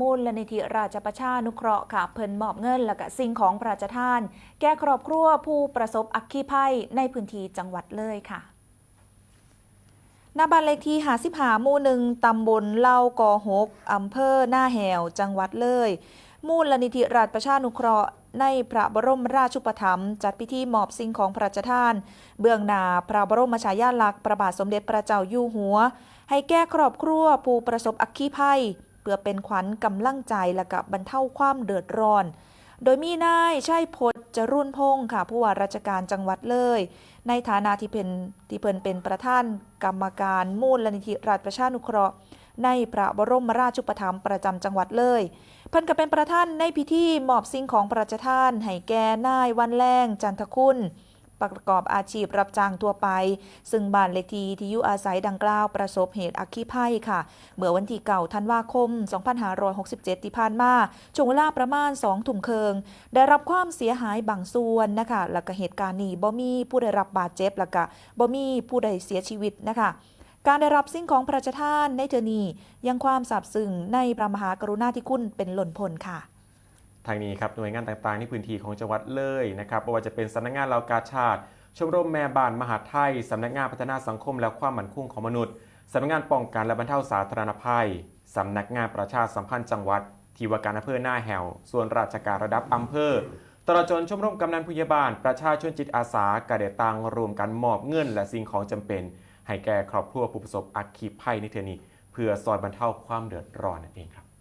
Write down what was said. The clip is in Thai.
มูลลนิธิราชประชานุเคราะห์ค่ะ เพิ่นมอบเงินและก็สิ่งของพระราชทาน แก่ครอบครัวผู้ประสบอัคคีภัยในพื้นที่จังหวัดเลยค่ะหน้าบ้านเลขที่55หมู่หนึ่งตำบลเล่ากอหกอำเภอหน้าแหวจังหวัดเลย มูลนิธิราชประชานุเคราะห์ในพระบรมราชูปถัมภ์จัดพิธีมอบสิ่งของพระราชทาน เบื้องหน้าพระบรมฉายาลักษณ์พระบาทสมเด็จพระเจ้าอยู่หัว ให้แก้ครอบครัวผู้ประสบอัคคีภัย เพื่อเป็นขวัญกำลังใจและกับบรรเทาความเดือดร้อน โดยมีนายชัยพจจรุ่นพงศ์ค่ะ ผู้ว่าราชการจังหวัดเลย ในฐานะที่เป็นที่เพิ่นเป็นประธานกรรมการมูลนิธิราชประชานุเคราะห์ ในพระบรมราชูปถัมภ์ประจำจังหวัดเลย เพิ่นก็เป็นประธานในพิธีมอบสิ่งของพระราชทานให้แก่นายวันแรงจันทคุณ ประกอบอาชีพรับจ้างทั่วไป ซึ่งบ้านเลขที่ที่อยู่อาศัยดังกล่าวประสบเหตุอัคคีภัยค่ะ เมื่อวันที่เก่าธันวาคม 2567 ที่ผ่านมาช่วงเวลาประมาณ 2 ถุ่มเคิงได้รับความเสียหายบางส่วนนะคะ แล้วก็เหตุการณ์นี้บ่มีผู้ได้รับบาดเจ็บแล้วก็บ่มีผู้ใดเสียชีวิตนะคะการได้รับสิ่งของพระราชทานในเทอนียังความซาบซึ้งในพระมหากรุณาธิคุณเป็นหล่นพ้นค่ะ ทางนี้ครับหน่วยงานต่างๆ ในพื้นที่ของจังหวัดเลยนะครับไม่ว่าจะเป็นสำนักงานเหล่ากาชาติ ชมรมแม่บ้านมหาไทยสำนักงานพัฒนาสังคมและความมั่นคงของมนุษย์สำนักงานป้องกันและบรรเทาสาธารณภัยสำนักงานประชาสัมพันธ์จังหวัด ที่ว่าการอำเภอหน้าแหวส่วนราชการระดับอำเภอตลอดจนชมรมกำนันผู้ใหญ่บ้าน ประชาชนจิตอาสากระเดตังรวมกันมอบเงินและสิ่งของจำเป็น ให้แก่ครอบครัวผู้ประสบอัคคีภัยในเทอนี้ เพื่อซอยบรรเทาความเดือดร้อนนั่นเองครับ